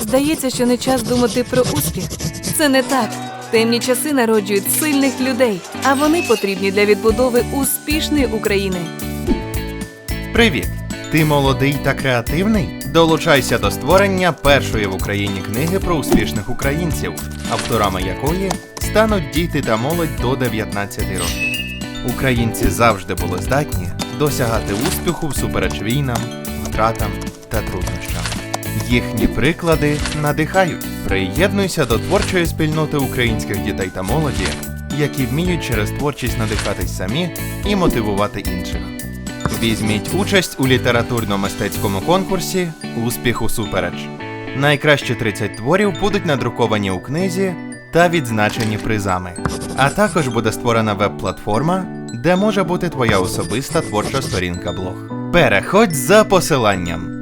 Здається, що не час думати про успіх. Це не так. Темні часи народжують сильних людей, а вони потрібні для відбудови успішної України. Привіт! Ти молодий та креативний? Долучайся до створення першої в Україні книги про успішних українців, авторами якої стануть діти та молодь до 19 років. Українці завжди були здатні досягати успіху всупереч війнам, втратам та труднощам. Їхні приклади надихають. Приєднуйся до творчої спільноти українських дітей та молоді, які вміють через творчість надихатись самі і мотивувати інших. Візьміть участь у літературно-мистецькому конкурсі Успіх усупереч. Найкращі 30 творів будуть надруковані у книзі та відзначені призами. А також буде створена веб-платформа, де може бути твоя особиста творча сторінка блог. Переходь за посиланням.